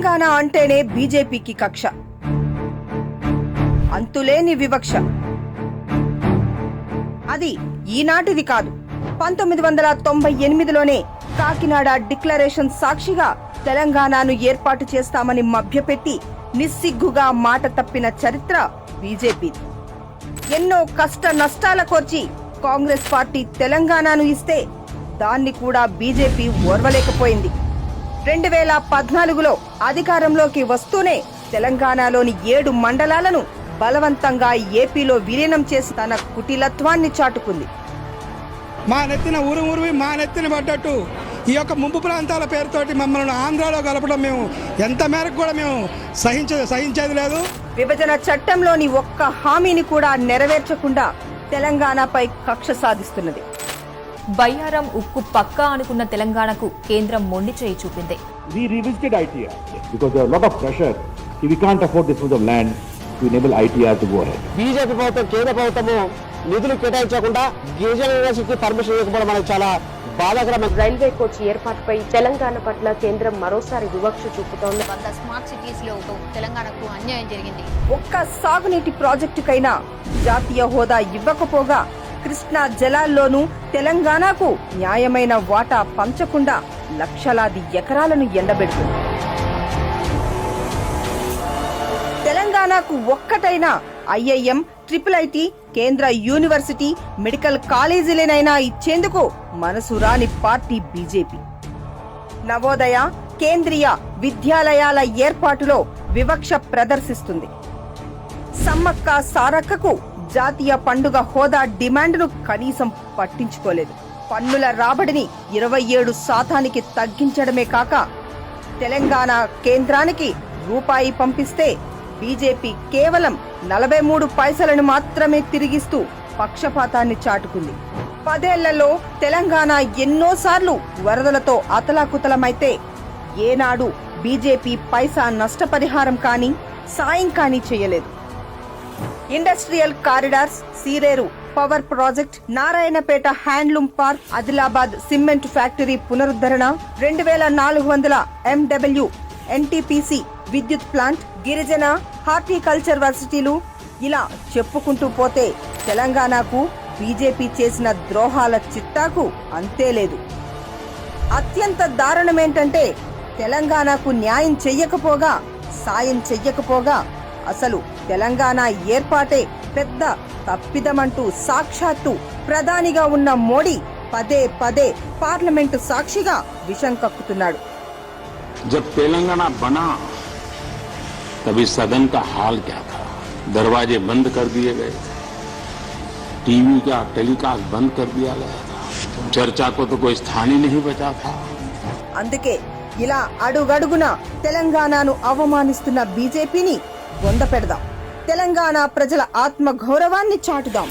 తెలంగాణ అంటేనే బీజేపీకి కక్ష. అంతులేని వివక్ష. అది ఈనాటిది కాదు. పంతొమ్మిది వందల తొంభై ఎనిమిదిలోనే కాకినాడ డిక్లరేషన్ సాక్షిగా తెలంగాణను ఏర్పాటు చేస్తామని మభ్యపెట్టి నిస్సిగ్గుగా మాట తప్పిన చరిత్ర బీజేపీ ఎన్నో కష్ట నష్టాల కోర్చి కాంగ్రెస్ పార్టీ తెలంగాణను ఇస్తే దాన్ని కూడా బీజేపీ ఓర్వలేకపోయింది. రెండు వేల పద్నాలుగులో అధికారంలోకి వస్తూనే తెలంగాణలోని ఏడు మండలాలను బలవంతంగా ఏపీలో విలీనం చేసి తన కుటిలత్వాన్ని చాటుకుంది. మా నెత్తిన ఊరు ఊరివి మా నెత్తిన పడ్డట్టు. ఈ యొక్క ముంపు ప్రాంతాల పేరుతోటి మమ్మల్ని ఆంధ్రాలో కలపడం మేము ఎంత మేరకు కూడా మేము సహించ సహించేది లేదు. విభజన చట్టంలోని ఒక్క హామీని కూడా నెరవేర్చకుండా తెలంగాణపై కక్ష సాధిస్తున్నది. బయ్యారం ఉక్కు పక్కా అనుకున్న తెలంగాణకు కేంద్రం మొండి చేయి చూపింది we revisited ITR because there are a lot of pressure. If we can't afford this much of land to enable ITR to go ahead. BJP ప్రభుత్వం కేంద్ర ప్రభుత్వము నిధులు కేటాయించకుండా గిరిజన యూనివర్సిటీకి పర్మిషన్ ఇవ్వకపోవడం మనకు చాలా బాధాకరమైన రైల్వే కోచ్ ఏర్పాటుపై తెలంగాణ పట్ల కేంద్రం మరోసారి వివక్ష చూపుతోంది వంద స్మార్ట్ సిటీస్లో తెలంగాణకు అన్యాయం జరిగింది ఒక్క సాగునీటి ప్రాజెక్టుకైనా జాతీయ హోదా ఇవ్వకపోగా కృష్ణా జలాల్లోనూ తెలంగాణకు న్యాయమైన వాటా పంచకుండా లక్షలాది ఎకరాలను ఎండబెడుతుంది. తెలంగాణకు ఒక్కటైన ఐఐఎం ట్రిపుల్ ఐటీ కేంద్ర యూనివర్సిటీ మెడికల్ కాలేజీలనైనా ఇచ్చేందుకు మనసు రాని పార్టీ బీజేపీ. నవోదయ కేంద్రీయ విద్యాలయాల ఏర్పాటులో వివక్ష ప్రదర్శిస్తుంది. సమ్మక్క సారక్కకు జాతీయ పండుగ హోదా డిమాండ్ను కనీసం పట్టించుకోలేదు. పన్నుల రాబడిని ఇరవై ఏడు శాతానికి తగ్గించడమే కాక తెలంగాణ కేంద్రానికి రూపాయి పంపిస్తే బీజేపీ కేవలం నలభై మూడు పైసలను మాత్రమే తిరిగిస్తూ పక్షపాతాన్ని చాటుకుంది. పదేళ్ళలో తెలంగాణ ఎన్నోసార్లు వరదలతో అతలాకుతలమైతే ఏనాడు బీజేపీ పైసా నష్టపరిహారం కానీ సాయం కానీ చేయలేదు. Industrial corridors Sileru power project Narayanpet handloom park Adilabad cement factory పునరుద్ధరణ రెండు వేల నాలుగు వందల ఎండబ్ల్యూ ఎన్టీపీసీ విద్యుత్ ప్లాంట్ గిరిజన హార్టికల్చర్ వర్సిటీలు ఇలా చెప్పుకుంటూ పోతే తెలంగాణకు బీజేపీ చేసిన ద్రోహాల చిట్టాకు అంతే లేదు. అత్యంత దారుణమేంటంటే తెలంగాణకు న్యాయం చెయ్యకపోగా సాయం చెయ్యకపోగా అసలు తెలంగాణ ఏర్పాటే పెద్ద తప్పిదమంటూ సాక్షాత్తు ప్రధానిగా ఉన్న మోడీ పదే పదే పార్లమెంటు సాక్షిగా విషం కక్కుతున్నాడు. జబ్ తెలంగాణ బనా సదన్ కా హాల్ క్యా బంద్ కర్ దియే గయే టీవీ కా టెలికాస్ట్ బంద్ కర్ దియా గయా చర్చా కో తో స్థాన్ నహీ బచా థా అందుకే ఇలా అడుగడుగున తెలంగాణను అవమానిస్తున్న బీజేపీని బొంద పెడదాం. తెలంగాణ ప్రజల ఆత్మ గౌరవాన్ని చాటుదాం.